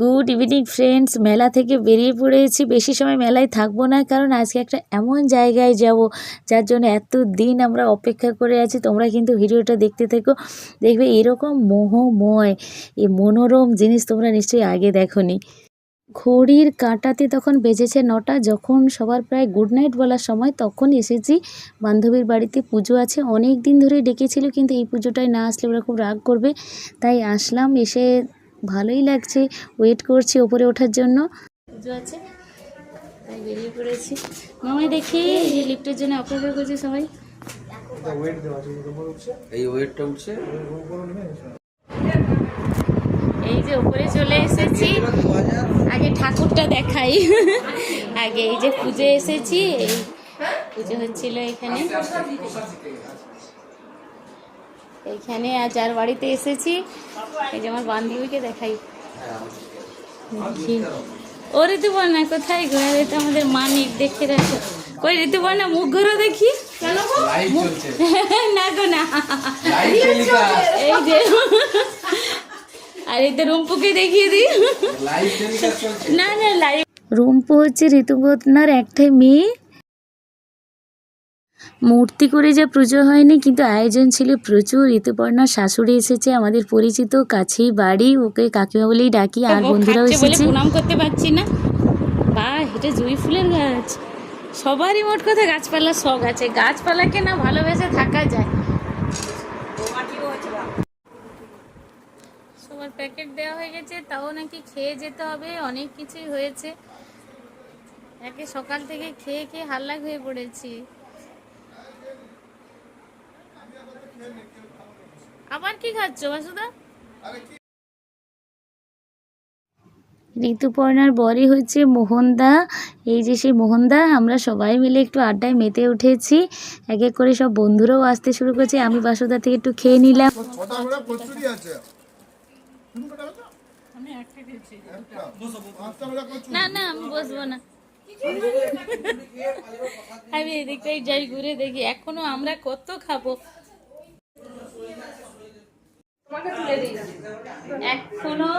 Good evening friends মেলা থেকে বেরিয়ে পড়েছি। বেশি সময় মেলায় থাকব না, কারণ আজকে একটা এমন জায়গায় যাব, যার জন্য এত দিন আমরা অপেক্ষা করে আছি। তোমরা কিন্তু ভিডিওটা দেখতে থেকো। দেখবে এরকম মোহময় এই মনোরম জিনিস তোমরা নিশ্চয়ই আগে দেখোনি। ঘড়ির কাঁটাতে তখন বেজেছে নটা। যখন সবার প্রায় গুড নাইট বলার সময়, তখন এসেছি। বান্ধবীর বাড়িতে পুজো আছে। অনেক দিন ধরে ডেকেছিল, কিন্তু এই পুজোটায় না আসলে ওরা খুব রাগ করবে। তাই আসলাম, এসে ভালোই লাগছে। ওয়েট করছি ওপরে ওঠার জন্য। পুজো আছে। তাই বেরিয়ে পড়েছি। মামাই দেখি এই যে লিফটের জন্য অপেক্ষা করছি সবাই। এই ওয়েটটা উঠছে। এই যে উপরে চলে এসেছি। আগে ঠাকুরটা দেখাই। আগে এই যে পুজো এসেছি। এই পুজো হচ্ছিল এখানে। এইখানে আর যার বাড়িতে এসেছি। এই যে আমার বান্ধবীকে দেখাই। দেখি। ও ঋতুপর্ণা কোথায় ঘুরে যেতে আমাদের মানিক দেখে। রাখো কই ঋতুপর্ণা মুখ ঘুরো দেখি। না গো না। এই যে। আর এই তো রুম্পুকে দেখিয়ে দিই। না না লাইভ রুম্পু হচ্ছে ঋতুপর্ণার একটাই মেয়ে। মূর্তি করে যা পুজো হয়নি কিন্তু আয়োজন ছিল প্রচুর। ঋতুপর্ণার শাশুড়ি এসেছে আমাদের পরিচিত কাছেই বাড়ি। ওকে কাকিমা বলেই ডাকি আর বন্ধুরাও এসেছে। প্রণাম করতে পারছি না। বা এটা জুই ফুলের গাছ। সবারই মোট কথা গাছপালা শখ আছে। গাছপালাকে না ভালোবেসে থাকা যায়। সবার প্যাকেট দেওয়া হয়ে গেছে তাও নাকি খেয়ে যেতে হবে অনেক কিছুই হয়েছে। একে সকাল থেকে খেয়ে খেয়ে হাল্লা হয়ে পড়েছি। আবার কি খাচ্ছ বাসুদা? ঋতুপর্ণার বরই হচ্ছে মোহনদা। এই যে সেই মোহনদা আমরা সবাই মিলে একটু আড্ডায় মেতে উঠেছি। এক এক করে সব বন্ধুরাও আসতে শুরু করেছে। আমি বাসুদা থেকে একটু খেয়ে নিলাম। না না আমি বসবো না। আমি এদিকটাই যাই ঘুরে দেখি। এখনও আমরা কত খাব? এখনও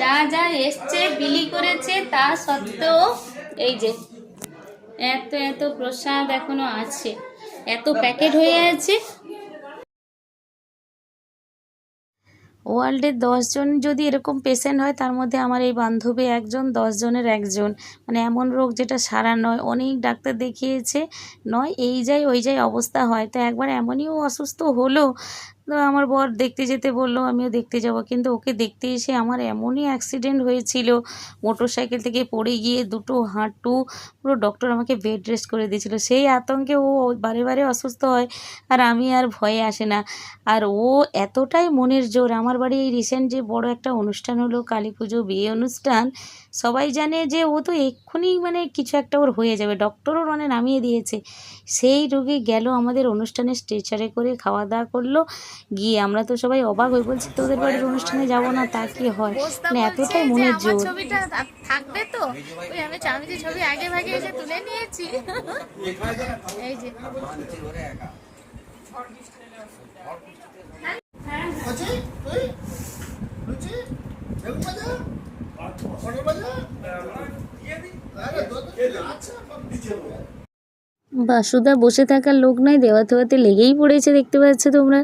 যা যা এসছে বিলি করেছে তা সত্ত্বেও এই যে এত এত প্রসাদ এখনও আছে এত প্যাকেট হয়ে আছে। ওয়ার্ল্ডে দশজন যদি এরকম পেশেন্ট হয় তার মধ্যে আমার এই বান্ধবী একজন দশজনের একজন। মানে এমন রোগ যেটা সারা নয় অনেক ডাক্তার দেখিয়েছে নয় এই যাই ওই যাই অবস্থা হয়। তো একবার এমনই অসুস্থ হলো তো আমার বর দেখতে যেতে বলল, আমিও দেখতে যাব। কিন্তু ওকে দেখতে এসে আমার এমনই অ্যাক্সিডেন্ট হয়েছিল। মোটর সাইকেল থেকে পড়ে গিয়ে দুটো হাঁটু, পুরো ডক্টর আমাকে বেড রেস্ট করে দিয়েছিল। সেই আতঙ্কে ও বারে বারে অসুস্থ হয় আর আমি আর ভয়ে আসে না। আর ও এতটাই মনের জোর। আমার বাড়ি এই রিসেন্ট যে বড় একটা অনুষ্ঠান হলো, কালী পুজো বিয়ে অনুষ্ঠান, সবাই জানে যে ও তো এক্ষুনি মানে কিছু একটা ওর হয়ে যাবে। ডক্টরও মানে নামিয়ে দিয়েছে। সেই রোগী গেল, আমাদের অনুষ্ঠানে স্ট্রেচারে করে খাওয়া দাওয়া করল। গিয়ে আমরা তো সবাই অবাক হয়ে বলছি তোদের বাড়ির অনুষ্ঠানে যাব না? তা কি হয়? মানে এতটাই মনের জোর। ছবিটা থাকবে তো? ওই আমি ছবি আগে ভাগে এসে তুলে নিয়েছি। এই যে? আচ্ছা, বাসুদা বসে থাকার লোক নাই দেওয়া থেওয়াতে লেগেই পড়েছে দেখতে পাচ্ছ তোমরা?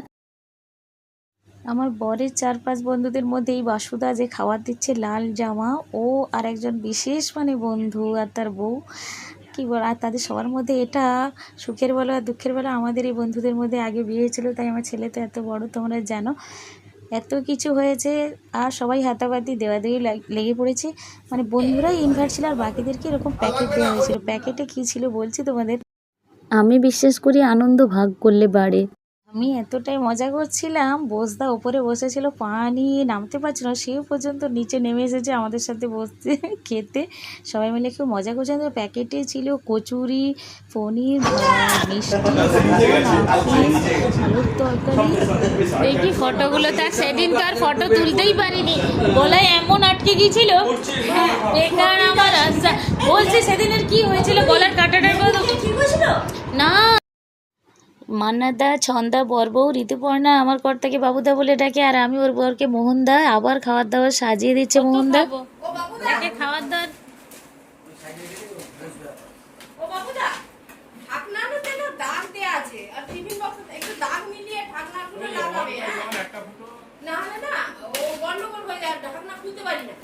আমার বরের চার পাঁচ বন্ধুদের মধ্যে এই বাসুদা যে খাবার দিচ্ছে, লাল জামা, ও আর একজন বিশেষ মানে বন্ধু আর তার বউ। কী বল, আর তাদের সবার মধ্যে এটা সুখের বেলা আর দুঃখের বেলা আমাদের এই বন্ধুদের মধ্যে আগে বিয়ে হয়েছিল তাই আমার ছেলে তো এত বড়, তোমরা জানো। এত কিছু হয়েছে, আর সবাই হাতাবাতি, দেওয়াদেওয়ি লাগ- লেগে পড়েছে। মানে বন্ধুরাই ইনভার্ট ছিল আর বাকিদেরকে এরকম প্যাকেট দেওয়া হয়েছিল। প্যাকেটে কী ছিল বলছি তোমাদের? আমি বিশ্বাস করি আনন্দ ভাগ করলে বাড়ে। আমি এতটাই মজা করছিলাম বসদা ওপরে বসেছিল পা নিয়ে নামতে পারছিল সে পর্যন্ত নিচে নেমে এসেছে আমাদের সাথে বসতে, খেতে। সবাই মিলে খুব মজা করছিলাম। তো প্যাকেটে ছিল কচুরি, পনির, মিষ্টি। আলুর তরকারি ফটোগুলো, তার সেদিনকার ফটো তুলতেই পারিনি। গলায় এমন আটকে গিয়েছিল। বেকার আমার বলছি সেদিনের কি হয়েছিল গলার কাটাটার কথা না মান্নাদা ছন্দা বরবউ ঋতুপর্ণা আমার কর্তাকে বাবুদা বলে ডাকে আর আমি ওর বরকে মোহনদা। আবার খাবার দাবার সাজিয়ে দিচ্ছে মোহনদা। খাওয়ার দাওয়ার ও বাবুদা ঢাকনার যেন দাগ দেয়া আছে। আর টিফিন বক্স একটু দাগ মিলিয়ে ঢাকনাগুলো লাগাবে? না না না ও গন্ডগোল যায় ঢাকনা খুলতে পারি না।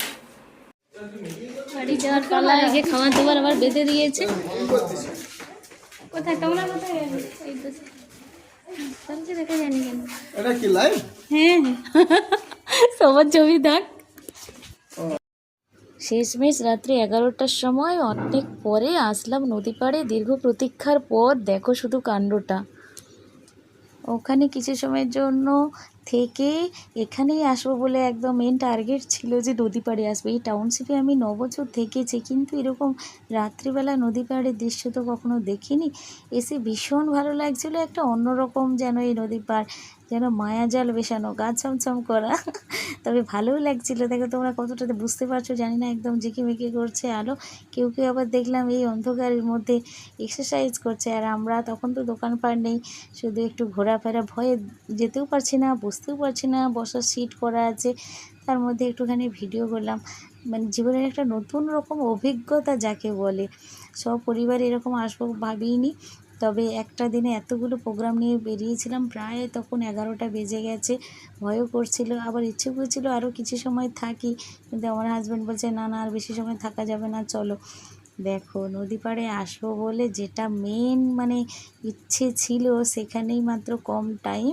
বাড়ি যাওয়ার পালা আগে খাওয়া দাওয়ার আবার বেঁধে দিয়েছে। কোথায়? তোমরা কোথায়? এই তো চলছে দেখা জানি কেন। এটা কি লাইভ? হ্যাঁ। সবার ছবি থাক শেষমেশ রাত্রি এগারোটার সময় অনেক পরে আসলাম নদী পাড়ে দীর্ঘ প্রতীক্ষার পর দেখো শুধু কাণ্ডটা। ওখানে কিছু সময়ের জন্য থেকে এখানেই আসব বলে একদম মেন টার্গেট ছিল যে নদী পাড়ে আসব। এই টাউনশিপে আমি ন বছর থেকেছি, কিন্তু এরকম রাত্রিবেলা নদী পাড়ের দৃশ্য তো কখনো দেখিনি। এসে ভীষণ ভালো লাগছিল, একটা অন্যরকম যেন এই নদী পাড় যেন মায়াজাল বেশানো গা ছমছম করা। তবে ভালোও লাগছিল। দেখো তোমরা কতটাতে বুঝতে পারছ, জানি না একদম ঝিকিমিকি করছে আলো। কেউ কেউ আবার দেখলাম এই অন্ধকারের মধ্যে এক্সারসাইজ করছে। আর আমরা তখন তো দোকানপাট নেই, শুধু একটু ঘোরাফেরা, ভয়ে যেতেও পারছি না বসতেও পারছি না, বসার সিট করা আছে, তার মধ্যে একটুখানি ভিডিও করলাম। মানে জীবনের একটা নতুন রকম অভিজ্ঞতা যাকে বলে। সপরিবার এরকম আসব ভাবিনি তবে একটা দিনে এতগুলো প্রোগ্রাম নিয়ে বেরিয়েছিলাম, প্রায় তখন এগারোটা বেজে গেছে, ভয়ও করছিল। আবার ইচ্ছে করছিল আরও কিছু সময় থাকি, কিন্তু আমার হাজব্যান্ড বলছে, না না, আর বেশি সময় থাকা যাবে না, চলো। দেখো, নদী পাড়ে আসব বলে যেটা মেন মানে ইচ্ছে ছিল সেখানেই মাত্র কম টাইম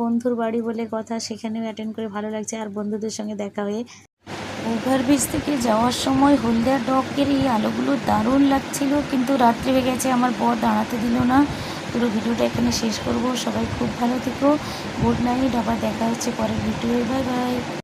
বন্ধুর বাড়ি বলে কথা সেখানেও অ্যাটেন্ড করে ভালো লাগছে। আর বন্ধুদের সঙ্গে দেখা হয়ে ওভারব্রিজ থেকে যাওয়ার সময় হলদিয়া ডকের এই আলোগুলো দারুণ লাগছিল। কিন্তু রাত্রে হয়ে গেছে, আমার বর দাঁড়াতে দিল না। পুরো ভিডিওটা এখানে শেষ করব। সবাই খুব ভালো থেকো। গুড নাইট আবার দেখা হচ্ছে পরের ভিডিও বাই বাই